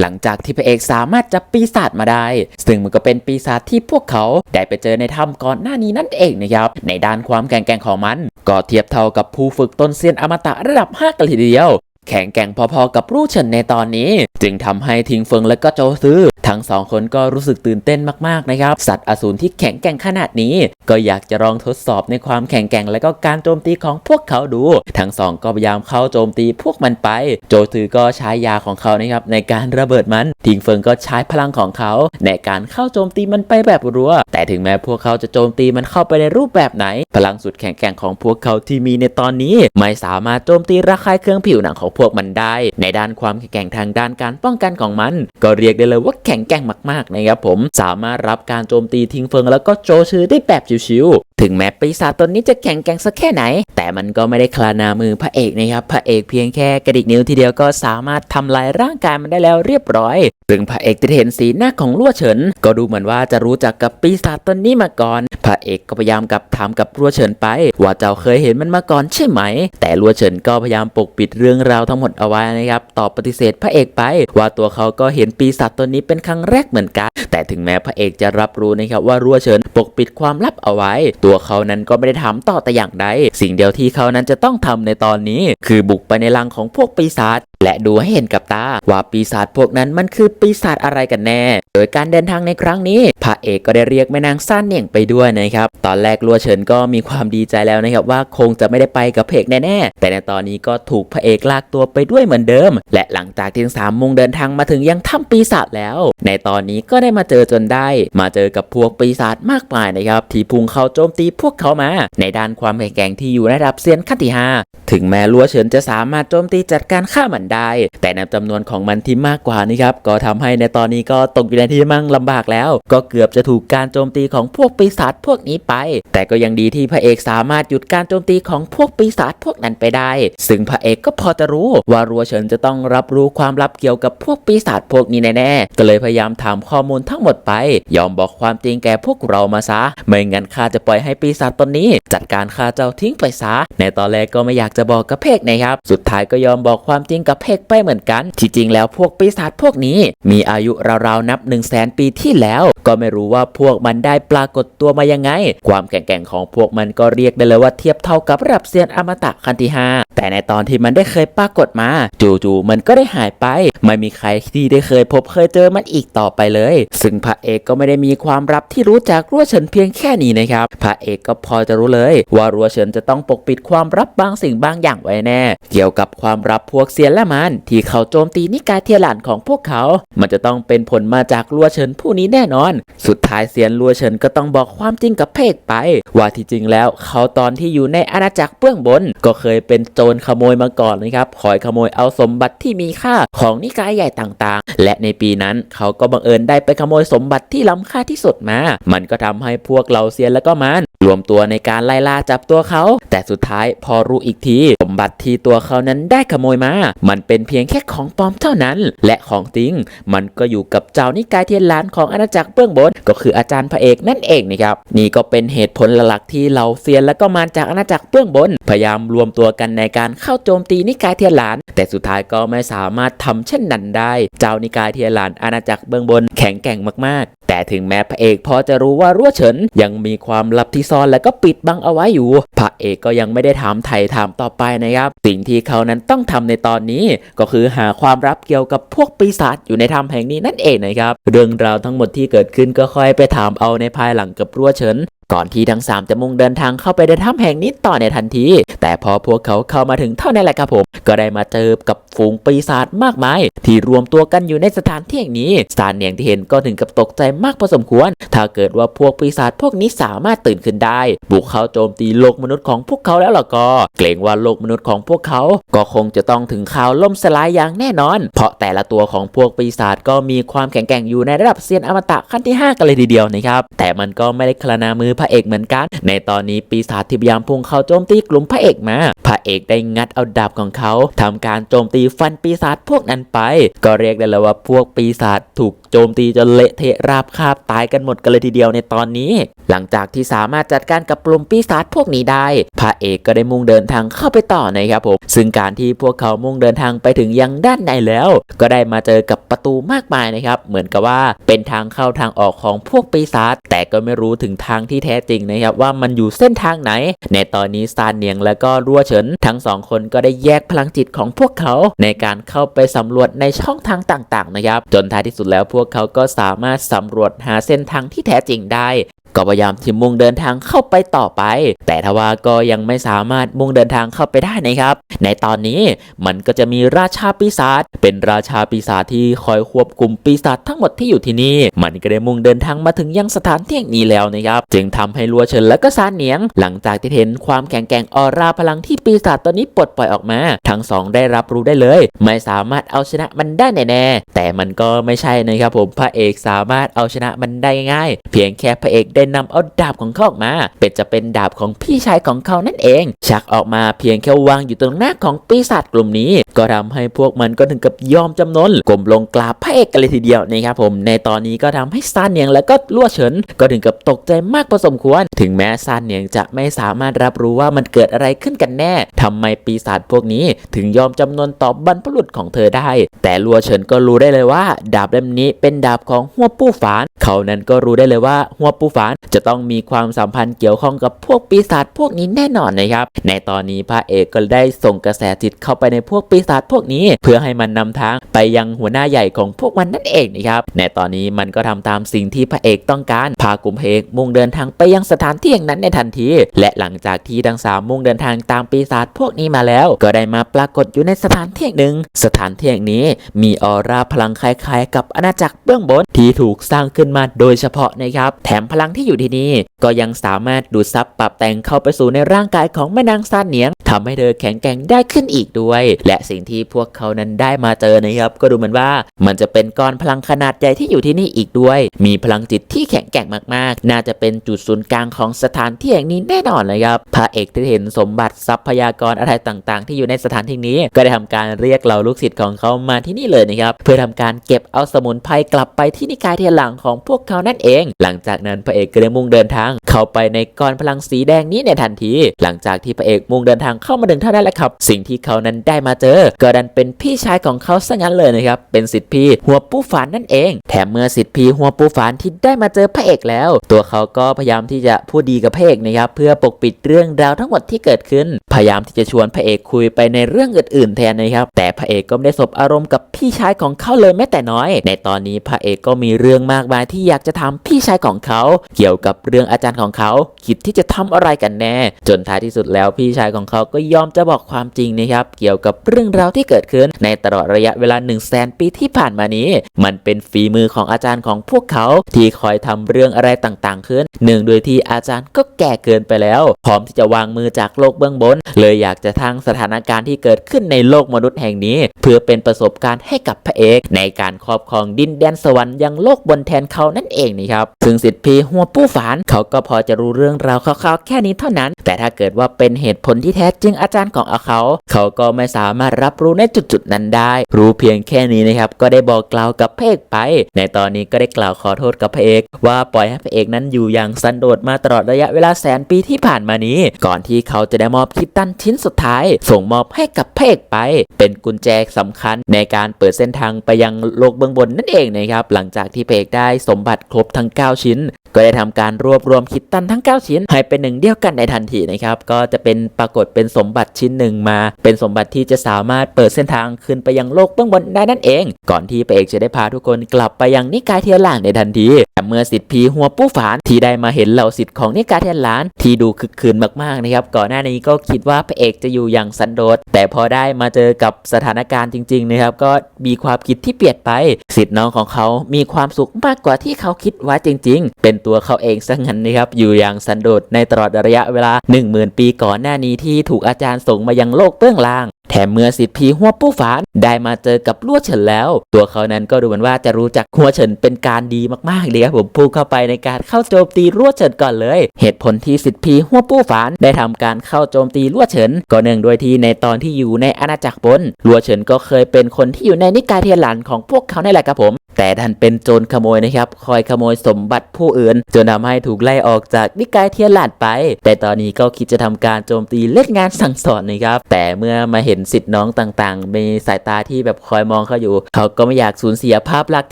หลังจากที่พระเอกสามารถจับปีศาจมาได้ ซึ่งมันก็เป็นปีศาจที่พวกเขาได้ไปเจอในถ้ำก่อนหน้านี้นั่นเองนะครับ ในด้านความแข็งแกร่งของมัน ก็เทียบเท่ากับผู้ฝึกตนเซียนอมตะระดับ 5 กันเลยทีเดียว แข็งแกร่งพอๆกับรูเฉินในตอนนี้ จึงทำให้ทิงเฟิงและก็โจซือทั้งสองคนก็รู้สึกตื่นเต้นมากๆนะครับ สัตว์อสูรที่แข็งแกร่งขนาดนี้ ก็อยากจะลองทดสอบในความแข็งแกร่งและก็การโจมตีของพวกเขาดู ทั้งสองก็พยายามเข้าโจมตีพวกมันไป โจซือก็ใช้ยาของเขานะครับในการระเบิดมัน ทิงเฟิงก็ใช้พลังของเขา ในการเข้าโจมตีมันไปแบบรัว แต่ถึงแม้พวกเขาจะโจมตีมันเข้าไปในรูปแบบไหน พลังสุดแข็งแกร่งของพวกเขาที่มีในตอนนี้ ไม่สามารถโจมตีระคายเครื่องผิวหนังของพวกมันได้ ในด้านความแข็งแกร่งทางด้านการป้องกันของมัน ก็เรียกได้เลยว่าแข็งแกร่งมากๆนะครับผมสามารถรับการโจมตีทิ้งเฟิงแล้วก็โจชือได้แบบชิว ถึงแม้ปีศาจตนนี้จะแข็งแกร่งสักแค่ไหน แต่มันก็ไม่ได้คลานามือพระเอกนะครับ พระเอกเพียงแค่กระดิกนิ้วทีเดียวก็สามารถทำลายร่างกายมันได้แล้วเรียบร้อย ซึ่งพระเอกจะเห็นสีหน้าของลั่วเฉิน ก็ดูเหมือนว่าจะรู้จักกับปีศาจตนนี้มาก่อน พระเอกก็พยายามกับถามกับลั่วเฉินไป ว่าเจ้าเคยเห็นมันมาก่อนใช่ไหม แต่ลั่วเฉินก็พยายามปกปิดเรื่องราวทั้งหมดเอาไว้นะครับ ตอบปฏิเสธพระเอกไป ว่าตัวเขาก็เห็นปีศาจตนนี้เป็นครั้งแรกเหมือนกัน แต่ถึงแม้พระเอกจะรับรู้นะครับว่ารั่วเฉินปกปิดความลับเอาไว้ตัวเขานั้นก็ไม่ได้ถามต่อแต่อย่างใดสิ่งเดียวที่เขานั้นจะต้องทำในตอนนี้ คือบุกไปในรังของพวกปีศาจ และดูให้เห็นกับตาว่าปีศาจพวกนั้นมันคือปีศาจอะไรกันแน่ โดยการเดินทางในครั้งนี้พระเอกก็ได้เรียกแม่นางซ่านเหน่งไปด้วยนะครับ ตอนแรกลัวเฉินก็มีความดีใจแล้วนะครับว่าคงจะไม่ได้ไปกับพระเอกแน่ๆแต่ในตอนนี้ก็ถูกพระเอกลากตัวไปด้วยเหมือนเดิม และหลังจากที่ทั้งสามมุงเดินทางมาถึงยังถ้ำปีศาจแล้ว ในตอนนี้ก็ได้มาเจอจนได้ มาเจอกับพวกปีศาจมากมายนะครับที่พุ่งเข้าโจมตีพวกเขามา ในด้านความแข็งแกร่งที่อยู่ในระดับเซียนขั้นที่ห้าถึงแม้ลัวเฉินจะสามารถโจมตีจัดการฆ่ามันได้ แต่ในจำนวนของมันที่มากกว่านี่ครับก็ทำให้ในตอนนี้ก็ตกอยู่ในที่มั่งลำบากแล้ว ก็เกือบจะถูกการโจมตีของพวกปีศาจพวกนี้ไป แต่ก็ยังดีที่พระเอกสามารถหยุดการโจมตีของพวกปีศาจพวกนั้นไปได้ ซึ่งพระเอกก็พอจะรู้ว่ารัวเฉินจะต้องรับรู้ความลับเกี่ยวกับพวกปีศาจพวกนี้แน่ๆก็เลยพยายามถามข้อมูลทั้งหมดไป ยอมบอกความจริงแก่พวกเรามาซะ ไม่งั้นข้าจะปล่อยให้ปีศาจตนนี้ จัดการข้าเจ้าทิ้งไปซะในตอนแรกก็ไม่อยากจะบอกกับเพกนะครับ สุดท้ายก็ยอมบอกความจริงกับเพกไปเหมือนกัน ที่จริงแล้วพวกปีศาจพวกนี้ มีอายุราวๆนับ1 0 0 0 0แสนปีที่แล้ว ก็ไม่รู้ว่าพวกมันได้ปรากฏตัวมายังไง ความแก่งของพวกมันก็เรียกได้เลยว่าเทียบเท่ากับระดับเซียนอมตะคันที่ห้าแต่ในตอนที่มันได้เคยปรากฏมา จู่ๆมันก็ได้หายไป ไม่มีใครที่ได้เคยพบเคยเจอมันอีกต่อไปเลย ซึ่งพระเอกก็ไม่ได้มีความลับที่รู้จากรั่วเฉินเพียงแค่นี้นะครับ พระเอกก็พอจะรู้เลย ว่ารั่วเฉินจะต้องปกปิดความลับบางสิ่งบางอย่างไว้แน่ เกี่ยวกับความลับพวกเซียนและมันที่เขาโจมตีนิกายเทียหลานของพวกเขา มันจะต้องเป็นผลมาจากรั่วเฉินผู้นี้แน่นอน สุดท้ายเซียนรั่วเฉินก็ต้องบอกความจริงกับเพกไป ว่าที่จริงแล้ว เขาตอนที่อยู่ในอาณาจักรเบื้องบน ก็เคยเป็นโจรขโมยมาก่อนนะครับคอยขโมยเอาสมบัติที่มีค่าของนิกายใหญ่ต่างๆ และในปีนั้นเขาก็บังเอิญได้ไปขโมยสมบัติที่ล้ำค่าที่สุดมา มันก็ทำให้พวกเราเซียนแล้วก็มันรวมตัวในการไล่ล่าจับตัวเขา แต่สุดท้ายพอรู้อีกทีสมบัติที่ตัวเขานั้นได้ขโมยมา มันเป็นเพียงแค่ของปลอมเท่านั้น และของจริง มันก็อยู่กับเจ้านิกายเทียนล้านของอาณาจักรเบื้องบน ก็คืออาจารย์พระเอกนั่นเองนะครับ นี่ก็เป็นเหตุผลหลักที่เราเซียนและก็มาจากอาณาจักรเบื้องบน พยายามรวมตัวกันในการเข้าโจมตีนิกายเทียนล้าน แต่สุดท้ายก็ไม่สามารถทำเช่นนั้นได้ เจ้านิกายเทียนล้านอาณาจักรเบื้องบนแข็งแกร่งมากๆ แต่ถึงแม้พระเอกพอจะรู้ว่ารั่วเฉินยังมีความลับที่ซ่อนและก็ปิดบังเอาไว้อยู่ พระเอกก็ยังไม่ได้ถามไถ่ถามต่อไปนะครับ สิ่งที่เขานั้นต้องทำในตอนนี้ ก็คือหาความลับเกี่ยวกับพวกปีศาจอยู่ในถ้ำแห่งนี้นั่นเองนะครับ เรื่องราวทั้งหมดที่เกิดขึ้นก็ค่อยไปถามเอาในภายหลังกับรั่วเฉิน ก่อนที่ทั้งสามจะมุ่งเดินทางเข้าไปในถ้ำแห่งนี้ต่อในทันที แต่พอพวกเขาเข้ามาถึงเท่านั้นแหละครับผม ก็ได้มาเจอกับฝูงปีศาจมากมาย ที่รวมตัวกันอยู่ในสถานที่แห่งนี้สารเนียงที่เห็นก็ถึงกับตกใจมากพอสมควร ถ้าเกิดว่าพวกปีศาจพวกนี้สามารถตื่นขึ้นได้ บุกเข้าโจมตีโลกมนุษย์ของพวกเขาแล้วล่ะก็ เกรงว่าโลกมนุษย์ของพวกเขา ก็คงจะต้องถึงข่าวล่มสลายอย่างแน่นอน เพราะแต่ละตัวของพวกปีศาจก็มีความแข็งแกร่งอยู่ในระดับเซียนอมตะขั้นที่ 5 กันเลยทีเดียวนะครับแต่มันก็ไม่ได้คลานามือพระเอกเหมือนกัน ในตอนนี้ปีศาจที่พยายามพุ่งเข้าโจมตีกลุ่มพระเอกมา พระเอกได้งัดเอาดาบของเขาทำการโจมตีฟันปีศาจพวกนั้นไป ก็เรียกได้เลยว่าพวกปีศาจถูก จจมตีจนเละเทะราบคาบตายกันหมดกันเลยทีเดียวในตอนนี้ หลังจากที่สามารถจัดการกับกลุ่มปีศาจพวกนี้ได้ พระเอกก็ได้มุ่งเดินทางเข้าไปต่อนะครับผม ซึ่งการที่พวกเขามุ่งเดินทางไปถึงยังด้านในแล้ว ก็ได้มาเจอกับประตูมากมายนะครับ เหมือนกับว่าเป็นทางเข้าทางออกของพวกปีศาจ แต่ก็ไม่รู้ถึงทางที่แท้จริงนะครับว่ามันอยู่เส้นทางไหน ในตอนนี้ซานเนียงและก็รัวเฉินทั้งสองคนก็ได้แยกพลังจิตของพวกเขา ในการเข้าไปสำรวจในช่องทางต่างๆนะครับ จนท้ายที่สุดแล้วพวกวกเขาก็สามารถสำรวจหาเส้นทางที่แท้จริงได้ ก็พยายามที่มุ่งเดินทางเข้าไปต่อไป แต่ทว่าก็ยังไม่สามารถมุ่งเดินทางเข้าไปได้นะครับ ในตอนนี้มันก็จะมีราชาปีศาจเป็นราชาปีศาจที่คอยควบคุมปีศาจทั้งหมดที่อยู่ที่นี่ มันก็ได้มุ่งเดินทางมาถึงยังสถานที่แห่งนี้แล้วนะครับ จึงทำให้ลัวเฉินและก็ซานเหนียง หลังจากที่เห็นความแข็งแกร่งออร่าพลังที่ปีศาจตัวนี้ปลดปล่อยออกมา ทั้งสองได้รับรู้ได้เลย ไม่สามารถเอาชนะมันได้แน่แต่มันก็ไม่ใช่นะครับผมพระเอกสามารถเอาชนะมันได้ง่าย เพียงแค่พระเอกได้นำเอาดาบของเขาออกมาเป็น จะเป็นดาบของพี่ชายของเขานั่นเอง ชักออกมาเพียงแค่วางอยู่ตรงหน้าของปีศาจกลุ่มนี้ ก็ทำให้พวกมันก็ถึงกับยอมจำนนกลมลงกราบพระเอกกันเลยทีเดียวนะครับผมในตอนนี้ก็ทำให้ซานเนียงและก็ลั่วเฉินก็ถึงกับตกใจมากพอสมควร ถึงแม้ซานเนียงจะไม่สามารถรับรู้ว่ามันเกิดอะไรขึ้นกันแน่ทำไมปีศาจพวกนี้ ถึงยอมจำนนต่อบรรพบุรุษของเธอได้ แต่ลัวเฉินก็รู้ได้เลยว่า ดาบเล่มนี้เป็นดาบของหัวปู้ฝาน เขานั้นก็รู้ได้เลยว่าหัวปู้ฝานจะต้องมีความสัมพันธ์เกี่ยวข้องกับพวกปีศาจพวกนี้แน่นอนนะครับ ในตอนนี้พระเอกก็ได้ส่งกระแสจิตเข้าไปในพวกปีศาจพวกนี้ เพื่อให้มันนำทางไปยังหัวหน้าใหญ่ของพวกมันนั่นเองนะครับ ในตอนนี้มันก็ทำตามสิ่งที่พระเอกต้องการ พากลุ่มพระเอกมุ่งเดินทางไปยังสถานที่แห่งนั้นในทันที และหลังจากที่ทั้งสามมุ่งเดินทางตามปีศาจพวกนี้มาแล้ว ก็ได้มาปรากฏอยู่ในสถานที่หนึ่ง สถานที่แห่งนี้มีออร่าพลังคล้ายๆ กับอาณาจักรเบื้องบนที่ถูกสร้างขึ้นมาโดยเฉพาะนะครับ แถมพลังที่อยู่ที่นี่ก็ยังสามารถดูดซับปรับแต่งเข้าไปสู่ในร่างกายของแม่นางซานเหนียงทำให้เธอแข็งแกร่งได้ขึ้นอีกด้วย และสิ่งที่พวกเขานั้นได้มาเจอนะครับ ก็ดูเหมือนว่ามันจะเป็นก้อนพลังขนาดใหญ่ที่อยู่ที่นี่อีกด้วย มีพลังจิตที่แข็งแกร่งมากๆ น่าจะเป็นจุดศูนย์กลางของสถานที่แห่งนี้แน่นอนเลยครับพระเอกที่เห็นสมบัติทรัพยากรอะไรต่าง ๆ ที่อยู่ในสถานที่นี้ ก็ได้ทำการเรียกเหล่าลูกศิษย์ของเขามาที่นี่เลยนะครับเพื่อทำการเก็บเอาสมุนไพรกลับไปที่นิกายเทียหลังของพวกเขานั่นเอง หลังจากนั้นพระเอกก็ได้มุ่งเดินทางเข้าไปในก้อนพลังสีแดงนี้ในทันที หลังจากที่พระเอกมุ่งเดินทางเข้ามาถึงเท่านั้นแหละครับ สิ่งที่เขานั้นได้มาเจอ ก็ดันเป็นพี่ชายของเขาซะงั้นเลยนะครับ เป็นสิทธิพี่หัวปูฝานนั่นเอง แถมเมื่อสิทธิพี่หัวปูฝานที่ได้มาเจอพระเอกแล้ว ตัวเขาก็พยายามที่จะพูดดีกับพระเอกนะครับเพื่อปกปิดเรื่องราวทั้งหมดที่เกิดขึ้น พยายามที่จะชวนพระเอกคุยไปในเรื่องอื่นๆแทนนะครับแต่พระเอกก็ไม่ได้สบอารมณ์กับพี่ชายของเขาเลยแม้แต่น้อย ในตอนนี้พระเอกก็มีเรื่องมากมายที่อยากจะทำพี่ชายของเขา เกี่ยวกับเรื่องอาจารย์ของเขาคิดที่จะทำอะไรกันแน่ จนท้ายที่สุดแล้วพี่ชายของเขาก็ยอมจะบอกความจริงนะครับเกี่ยวกับเรื่องราวที่เกิดขึ้น ในตลอดระยะเวลา1 0 0 0 0แสนปีที่ผ่านมานี้ มันเป็นฝีมือของอาจารย์ของพวกเขาที่คอยทำเรื่องอะไรต่างๆขึ้นเนื่งโดยที่อาจารย์ก็แก่เกินไปแล้ว พร้อมที่จะวางมือจากโลกเบื้องบน เลยอยากจะทั้งสถานการณ์ที่เกิดขึ้นในโลกมนุษย์แห่งนี้ เพื่อเป็นประสบการณ์ให้กับพระเอกในการครอบครองดินแดนสวรรค์ยังโลกบนแทนเขานั่นเองนี่ครับซึ่งสิทธิพีหัวปู้ฝานเขาก็พอจะรู้เรื่องราวคร่าวๆแค่นี้เท่านั้น แต่ถ้าเกิดว่าเป็นเหตุผลที่แท้จริงอาจารย์ของเขา เขาก็ไม่สามารถรับรู้ในจุดๆนั้นได้ รู้เพียงแค่นี้นะครับก็ได้บอกกล่าวกับพระเอกไป ในตอนนี้ก็ได้กล่าวขอโทษกับพระเอก ว่าปล่อยให้พระเอกนั้นอยู่อย่างสันโดษมาตลอดระยะเวลาแสนปีที่ผ่านมานี้ ก่อนที่เขาจะได้มอบคิตตันชิ้นสุดท้าย ส่งมอบให้กับพระเอกไป เป็นกุญแจสำคัญในการเปิดเส้นทางไปยังโลกเบื้องบนนั่นเองนะครับหลังจากที่พระเอกได้สมบัติครบทั้ง 9 ชิ้น ก็ได้ทำการรวบรวมคิตตันทั้ง 9 ชิ้น ให้เป็นหนึ่งเดียวกันในทันทีนะครับ ก็จะเป็นปรากฏเป็นสมบัติชิ้นหนึ่งมา เป็นสมบัติที่จะสามารถเปิดเส้นทางขึ้นไปยังโลกเบื้องบนได้นั่นเอง ก่อนที่พระเอกจะได้พาทุกคนกลับไปยังนิกายเทียนหลางในทันทีแต่เมื่อสิทธิพีหัวปู้ฝานที่ได้มาเห็นเหล่าสิทธิ์ของนิกายเทียนหลานที่ดูคึกคืนมากๆนะครับ ก่อนหน้านี้ก็คิดว่าพระเอกจะอยู่อย่างสันโดษแต่พอได้มาเจอกับสถานการณ์จริง ๆ นะครับ ก็มีความคิดที่เปลี่ยนไปสิทธิ์น้องของเขามีความสุขมากกว่าที่เขาคิดไว้จริง ๆ เป็นตัวเขาเองซะงั้นนะครับอยู่อย่างสันโดษในตลอดระยะเวลา 10,000 ปีก่อนหน้านี้ที่ถูกอาจารย์ส่งมายังโลกเบื้องล่าง แถมเมื่อสิทธิพีหัวปู้ฝานได้มาเจอกับลัวเฉินแล้ว ตัวเขานั้นก็ดูเหมือนว่าจะรู้จักหัวเฉินเป็นการดีมากๆเลยครับผมพุ่งเข้าไปในการเข้าโจมตีลัวเฉินก่อนเลย เหตุผลที่สิทธิพีหัวปู้ฝานได้ทำการเข้าโจมตีลัวเฉินก็เนื่องด้วยที่ในตอนที่อยู่ในอาณาจักรบนลัวเฉินก็เคยเป็นคนที่อยู่ในนิกายเทียนหลันของพวกเขาในแหละครับผม แต่ดันเป็นโจรขโมยนะครับ คอยขโมยสมบัติผู้อื่น จนทำให้ถูกไล่ออกจากนิกายเทียหลาดไป แต่ตอนนี้ก็คิดจะทำการโจมตีเล่นงานสั่งสอนนะครับ แต่เมื่อมาเห็นสิทธิ์น้องต่างๆ มีสายตาที่แบบคอยมองเขาอยู่ เขาก็ไม่อยากสูญเสียภาพลักษณ์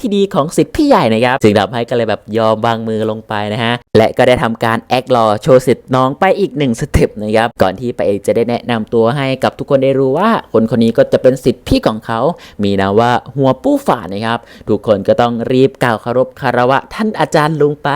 ที่ดีของสิทธิ์พี่ใหญ่นะครับ จึงทำให้ก็เลยแบบยอมวางมือลงไปนะฮะ และก็ได้ทำการแอครอโชว์สิทธิ์น้องไปอีกหนึ่งสเต็ปนะครับ ก่อนที่ไปเอกจะได้แนะนำตัวให้กับทุกคนได้รู้ว่า คนคนนี้ก็จะเป็นสิทธิ์พี่ของเขา มีนามว่าหัวปู้ฝานะครับ ทุกคนก็ต้องรีบกล่าวคารพคารวะท่านอาจารย์ลุงไป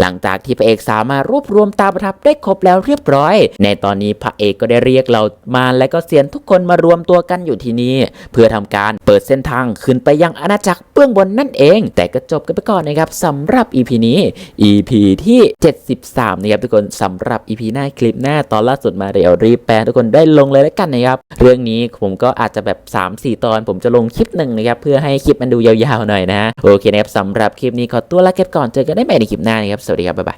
หลังจากที่พระเอกสามารถรวบรวมตาประทับได้ครบแล้วเรียบร้อย ในตอนนี้พระเอกก็ได้เรียกเรามาและก็เซียนทุกคนมารวมตัวกันอยู่ที่นี่เพื่อทำการเปิดเส้นทางขึ้นไปยังอาณาจักรเบื้องบนนั่นเอง แต่ก็จบกันไปก่อนนะครับสำหรับ EP นี้ EP ที่ 73 นะครับทุกคนสำหรับ EP หน้าคลิปหน้าตอนล่าสุดมาเดี๋ยวรีบแปลทุกคนได้ลงเลยแล้วกันนะครับ เรื่องนี้ผมก็อาจจะแบบ 3-4 ตอนผมจะลงคลิปหนึ่งนะครับเพื่อให้คลิปมันดูยาวๆหน่อยนะโอเคนะครับสำหรับคลิปนี้ขอตัวลาเก็บก่อนเจอกันได้ใหม่ในคลิปหน้านะครับสวัสดีครับบ๊ายบาย